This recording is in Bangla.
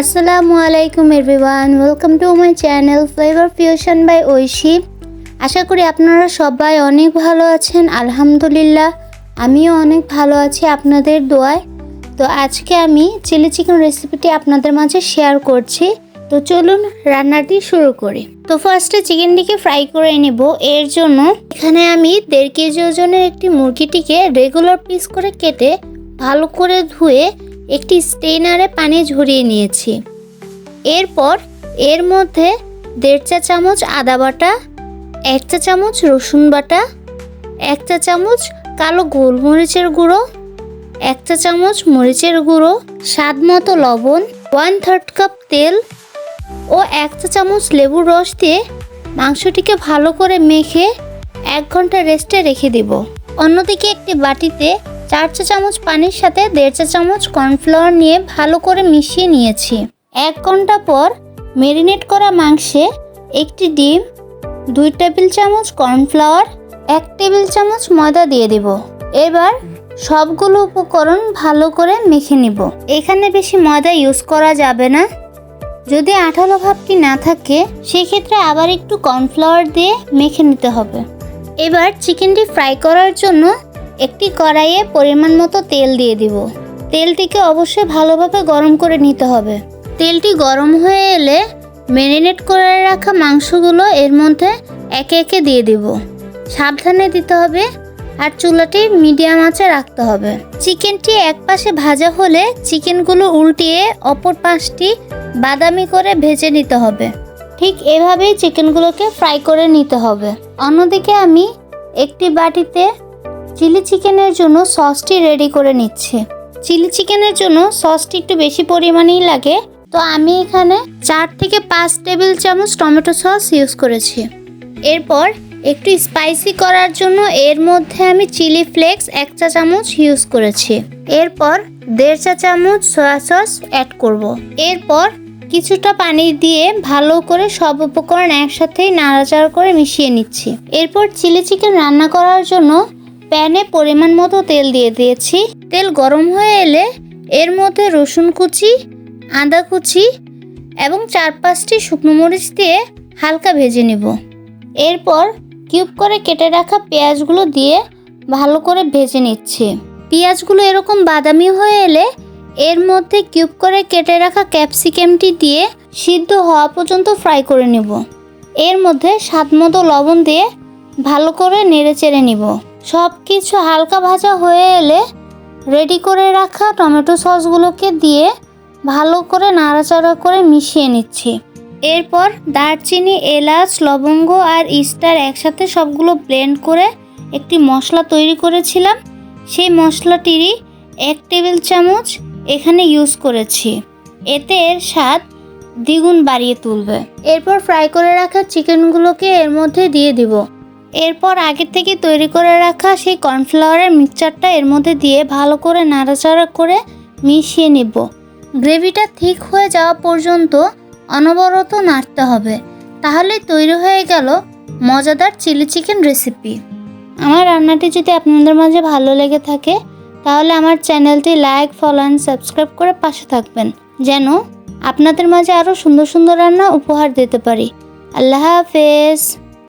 আসসালামু আলাইকুম everyone welcome to my channel flavour fusion by Oishi আশা করি আপনারা সবাই অনেক ভালো আছেন, আলহামদুলিল্লাহ। আমিও অনেক ভালো আছি আপনাদের দোয়ায়। তো আজকে আমি চিলি চিকেন রেসিপিটি আপনাদের মাঝে শেয়ার করছি। তো চলুন রান্নাটি শুরু করি। তো ফার্স্টে চিকেনটিকে ফ্রাই করে নেব। এর জন্য এখানে আমি দেড় কেজি ওজনের একটি মুরগিটিকে রেগুলার পিস করে কেটে ভালো করে ধুয়ে একটি স্টেনারে পানি ঝরিয়ে নিয়েছি। এরপর এর মধ্যে দেড় চা চামচ আদা বাটা, এক চা চামচ রসুন বাটা, এক চা চামচ কালো গোলমরিচের গুঁড়ো, এক চা চামচ মরিচের গুঁড়ো, স্বাদ মতো লবণ ওয়ান থার্ড কাপ তেল ও এক চা চামচ লেবুর রস দিয়ে মাংসটিকে ভালো করে মেখে এক ঘণ্টা রেস্টে রেখে দিব। অন্যদিকে একটি বাটিতে চার চা চামচ পানির সাথে দেড় চা চামচ কর্নফ্লাওয়ার নিয়ে ভালো করে মিশিয়ে নিয়েছি। এক ঘণ্টা পর মেরিনেট করা মাংসে একটি ডিম, দুই টেবিল চামচ কর্নফ্লাওয়ার, এক টেবিল চামচ ময়দা দিয়ে দিব। এবার সবগুলো উপকরণ ভালো করে মেখে নিব। এখানে বেশি ময়দা ইউজ করা যাবে না। যদি আঠালো ভাবটি না থাকে, সেক্ষেত্রে আবার একটু কর্নফ্লাওয়ার দিয়ে মেখে নিতে হবে। এবার চিকেনটি ফ্রাই করার জন্য একটি কড়াইয়ে পরিমাণ মতো তেল দিয়ে দিব। তেলটিকে অবশ্যই ভালোভাবে গরম করে নিতে হবে। তেলটি গরম হয়ে এলে ম্যারিনেট করে রাখা মাংসগুলো এর মধ্যে একে একে দিয়ে দিব। সাবধানে দিতে হবে আর চুলাটি মিডিয়াম আঁচে রাখতে হবে। চিকেনটি এক পাশে ভাজা হলে চিকেনগুলো উল্টিয়ে অপর পাশটি বাদামি করে ভেজে নিতে হবে। ঠিক এভাবেই চিকেনগুলোকে ফ্রাই করে নিতে হবে। অন্যদিকে আমি একটি বাটিতে চিলি চিকেনের জন্য সসটি রেডি করে নিচ্ছি। চিলি চিকেনের জন্য সসটি একটু বেশি পরিমাণেই লাগে। তো আমি এখানে চার থেকে পাঁচ টেবিল চামচ টমেটো সস ইউজ করেছি। এরপর একটু স্পাইসি করার জন্য এর মধ্যে আমি চিলি ফ্লেক্স এক চা চামচ ইউজ করেছি। এরপর দেড় চা চামচ সয়া সস অ্যাড করব। এরপর কিছুটা পানি দিয়ে ভালো করে সব উপকরণ একসাথেই নাড়াচাড়া করে মিশিয়ে নিচ্ছি। এরপর চিলি চিকেন রান্না করার জন্য প্যানে পরিমাণ মতো তেল দিয়ে দিয়েছি। তেল গরম হয়ে এলে এর মধ্যে রসুন কুচি, আদা কুচি এবং চার পাঁচটি শুকনো মরিচ দিয়ে হালকা ভেজে নেব। এরপর কিউব করে কেটে রাখা পেঁয়াজগুলো দিয়ে ভালো করে ভেজে নিচ্ছি। পেঁয়াজগুলো এরকম বাদামি হয়ে এলে এর মধ্যে কিউব করে কেটে রাখা ক্যাপসিকামটি দিয়ে সিদ্ধ হওয়া পর্যন্ত ফ্রাই করে নেব। এর মধ্যে স্বাদ মতো লবণ দিয়ে ভালো করে নেড়ে চেড়ে নিব। সব কিছু হালকা ভাজা হয়ে এলে রেডি করে রাখা টমেটো সসগুলোকে দিয়ে ভালো করে নাড়াচাড়া করে মিশিয়ে নিচ্ছি। এরপর দারচিনি, এলাচ, লবঙ্গ আর ইস্টার একসাথে সবগুলো ব্লেন্ড করে একটি মশলা তৈরি করেছিলাম। সেই মশলাটিরই এক টেবিল চামচ এখানে ইউজ করেছি। এতে এর স্বাদ দ্বিগুণ বাড়িয়ে তুলবে। এরপর ফ্রাই করে রাখা চিকেনগুলোকে এর মধ্যে দিয়ে দিব। এরপর আগে থেকে তৈরি করে রাখা সেই কর্নফ্লাওয়ারের মিক্সচারটা এর মধ্যে দিয়ে ভালো করে নাড়াচাড়া করে মিশিয়ে নিব। গ্রেভিটা ঠিক হয়ে যাওয়া পর্যন্ত অনবরত নাড়তে হবে। তাহলে তৈরি হয়ে গেল মজাদার চিলি চিকেন রেসিপি। আমার রান্নাটি যদি আপনাদের মাঝে ভালো লেগে থাকে, তাহলে আমার চ্যানেলটি লাইক, ফলো অ্যান্ড সাবস্ক্রাইব করে পাশে থাকবেন, যেন আপনাদের মাঝে আরও সুন্দর সুন্দর রান্না উপহার দিতে পারি। আল্লাহ হাফেজ।